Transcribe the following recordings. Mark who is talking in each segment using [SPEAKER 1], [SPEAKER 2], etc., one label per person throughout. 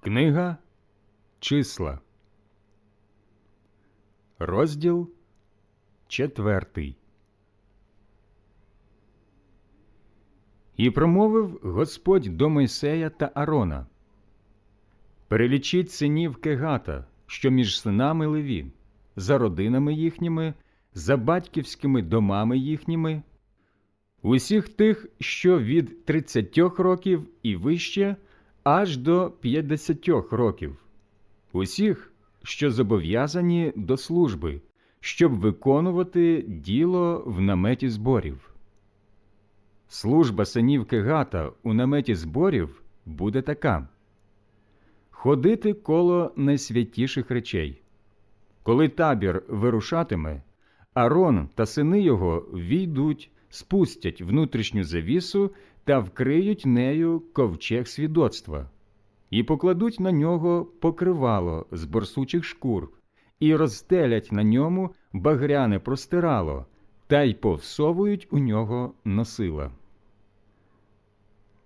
[SPEAKER 1] Книга. Числа, розділ четвертий. І промовив Господь до Мойсея та Арона. Перелічіть синів Кегата, що між синами Леві, за родинами їхніми, за батьківськими домами їхніми, усіх тих, що від тридцятьох років і вище, аж до п'ятдесятьох років, усіх, що зобов'язані до служби, щоб виконувати діло в наметі зборів. Служба синів Кегата у наметі зборів буде така ходити коло найсвятіших речей. Коли табір вирушатиме, Арон та сини його війдуть, спустять внутрішню завісу та вкриють нею ковчег свідоцтва, і покладуть на нього покривало з борсучих шкур, і розстелять на ньому багряне простирало, та й повсовують у нього носила.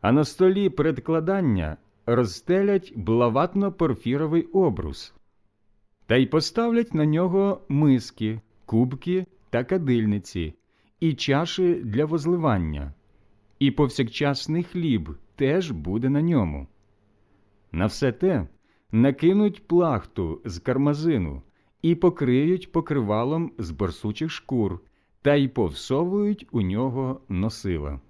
[SPEAKER 1] А на столі передкладання розстелять блаватно-порфіровий обрус, та й поставлять на нього миски, кубки та кадильниці, і чаші для возливання, і повсякчасний хліб теж буде на ньому. На все те накинуть плахту з кармазину і покриють покривалом з борсучих шкур, та й повсовують у нього носила.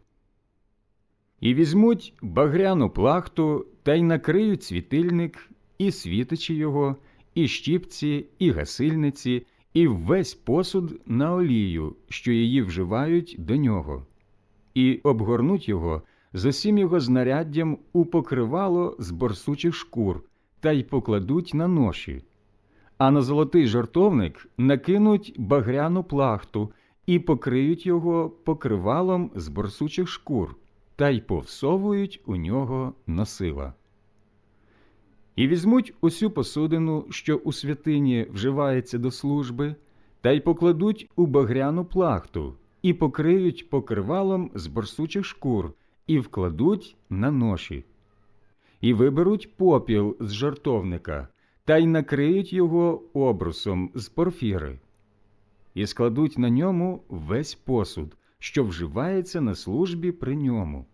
[SPEAKER 1] І візьмуть багряну плахту та й накриють світильник, і світичі його, і щіпці, і гасильниці, і весь посуд на олію, що її вживають до нього, і обгорнуть його з усім його знаряддям у покривало з борсучих шкур, та й покладуть на ноші. А на золотий жартовник накинуть багряну плахту і покриють його покривалом з борсучих шкур та й повсовують у нього носила. І візьмуть усю посудину, що у святині вживається до служби, та й покладуть у багряну плахту, і покриють покривалом з борсучих шкур, і вкладуть на ноші, і виберуть попіл з жартовника, та й накриють його обрусом з порфіри, і складуть на ньому весь посуд, що вживається на службі при ньому,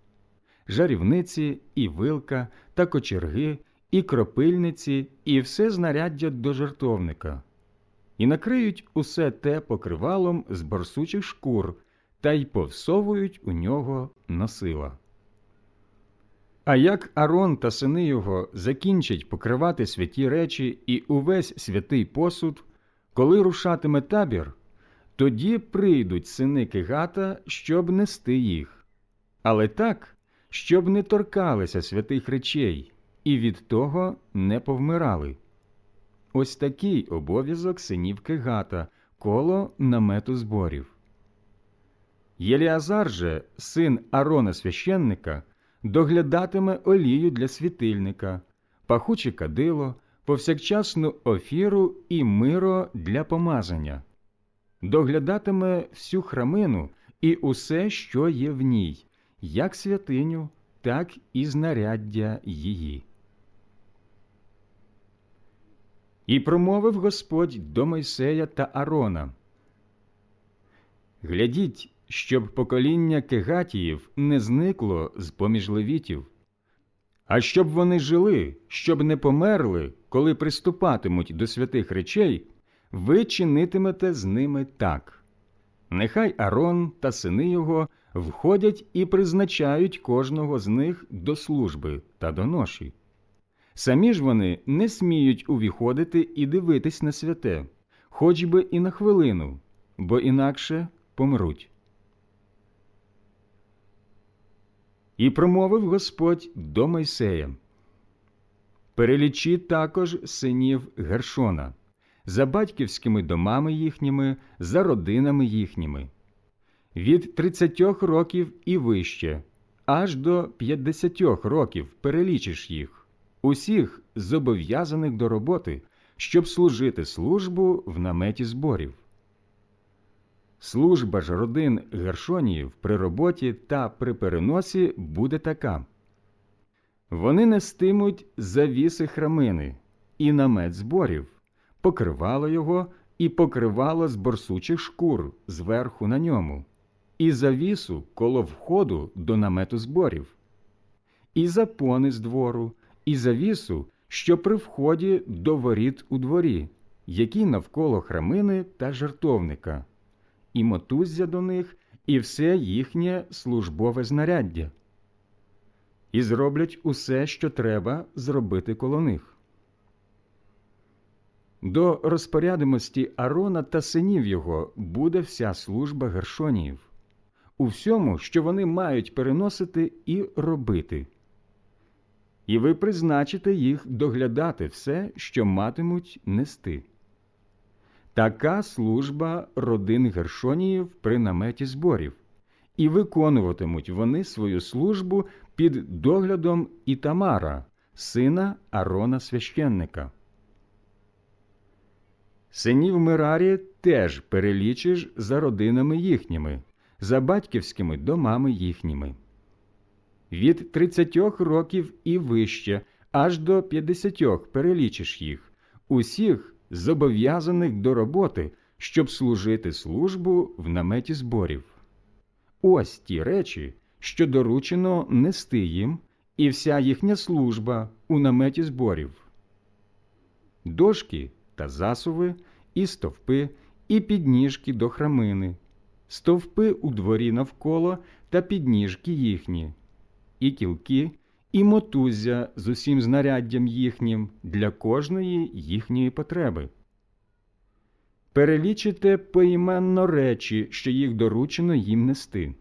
[SPEAKER 1] жарівниці, і вилка, та кочерги, і кропильниці, і все знаряддя до жартовника, і накриють усе те покривалом з борсучих шкур, та й повсовують у нього носила. А як Арон та сини його закінчать покривати святі речі і увесь святий посуд, коли рушатиме табір, тоді прийдуть сини Кигата, щоб нести їх, але так, щоб не торкалися святих речей і від того не повмирали. Ось такий обов'язок синів Кигата коло намету зборів. Єліазар же, син Арона священника, доглядатиме олію для світильника, пахуче кадило, повсякчасну офіру і миро для помазання доглядатиме всю храмину і усе, що є в ній, як святиню, так і знаряддя її. І промовив Господь до Мойсея та Арона Глядіть, щоб покоління кегатіїв не зникло з поміж левітів, а щоб вони жили, щоб не померли, коли приступатимуть до святих речей ви чинитимете з ними так. Нехай Арон та сини його входять і призначають кожного з них до служби та до ноші. Самі ж вони не сміють увіходити і дивитись на святе, хоч би і на хвилину, бо інакше помруть. І промовив Господь до Мойсея. Перелічи також синів Гершона за батьківськими домами їхніми, за родинами їхніми, від тридцятьох років і вище, аж до п'ятдесятьох років перелічиш їх, усіх зобов'язаних до роботи, щоб служити службу в наметі зборів. Служба ж родин Гершоніїв при роботі та при переносі буде така Вони нестимуть завіси храмини і намет зборів, покривало його і покривало з борсучих шкур зверху на ньому, і завісу коло входу до намету зборів, і запони з двору, і завісу, що при вході до воріт у дворі, які навколо храмини та жертовника, і мотуззя до них, і все їхнє службове знаряддя. І зроблять усе, що треба зробити коло них. До розпорядимості Арона та синів його буде вся служба Гершоніїв, у всьому, що вони мають переносити і робити. І ви призначите їх доглядати все, що матимуть нести. Така служба родин Гершоніїв при наметі зборів, і виконуватимуть вони свою службу під доглядом Ітамара, сина Арона священника. Синів Мерарі теж перелічиш за родинами їхніми, за батьківськими домами їхніми. Від тридцятьох років і вище, аж до п'ятдесятьох перелічиш їх, усіх зобов'язаних до роботи, щоб служити службу в наметі зборів. Ось ті речі, що доручено нести їм, і вся їхня служба у наметі зборів. Дошки та засуви, і стовпи, і підніжки до храмини, стовпи у дворі навколо та підніжки їхні, і кілки, і мотуззя з усім знаряддям їхнім для кожної їхньої потреби. Перелічите поіменно речі, що їх доручено їм нести.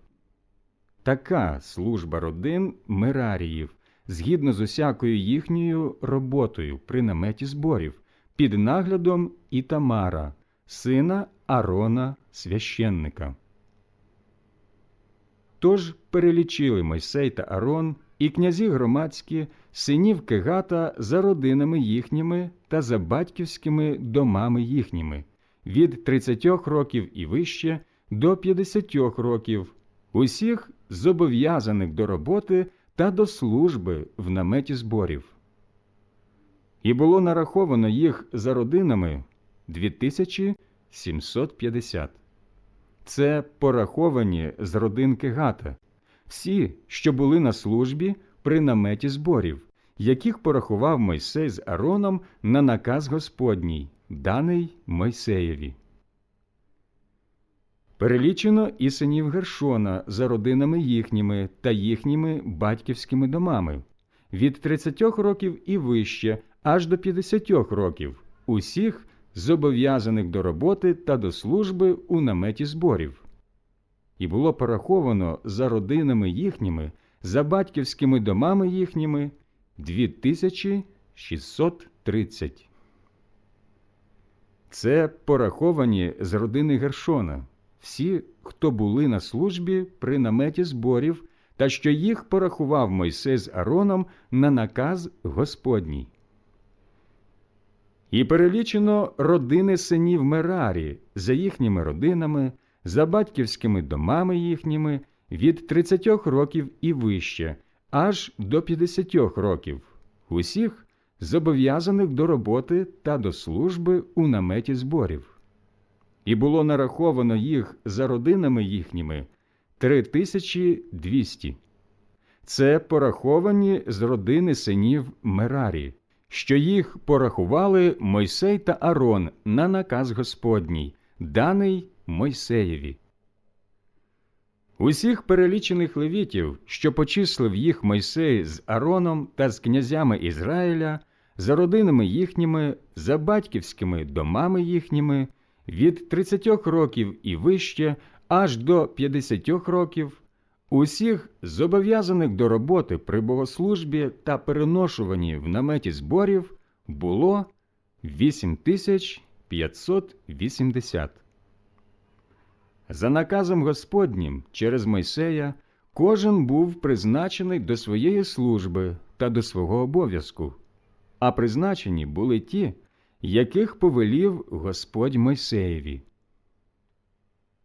[SPEAKER 1] Така служба родин Мераріїв, згідно з усякою їхньою роботою при наметі зборів, під наглядом Ітамара, сина Арона священника. Тож перелічили Мойсей та Арон і князі громадські синів Кегата за родинами їхніми та за батьківськими домами їхніми від 30 років і вище до 50 років, усіх зобов'язаних до роботи та до служби в наметі зборів. І було нараховано їх за родинами 2750. Це пораховані з родин Кегата, всі, що були на службі при наметі зборів, яких порахував Мойсей з Ароном на наказ Господній, даний Мойсеєві. Перелічено і синів Гершона за родинами їхніми та їхніми батьківськими домами від 30 років і вище аж до 50 років, усіх зобов'язаних до роботи та до служби у наметі зборів. І було пораховано за родинами їхніми, за батьківськими домами їхніми 2630. Це пораховані з родини Гершона, всі, хто були на службі при наметі зборів, та що їх порахував Мойсей з Ароном на наказ Господній. І перелічено родини синів Мерарі за їхніми родинами, за батьківськими домами їхніми від 30 років і вище, аж до 50 років, усіх зобов'язаних до роботи та до служби у наметі зборів. І було нараховано їх за родинами їхніми 3200. Це пораховані з родини синів Мерарі, що їх порахували Мойсей та Арон на наказ Господній, даний Мойсеєві. Усіх перелічених левітів, що почислив їх Мойсей з Ароном та з князями Ізраїля, за родинами їхніми, за батьківськими домами їхніми, від 30 років і вище аж до 50 років, усіх зобов'язаних до роботи при богослужбі та переношуванні в наметі зборів було 8580. За наказом Господнім через Мойсея кожен був призначений до своєї служби та до свого обов'язку, а призначені були ті, яких повелів Господь Мойсеєві.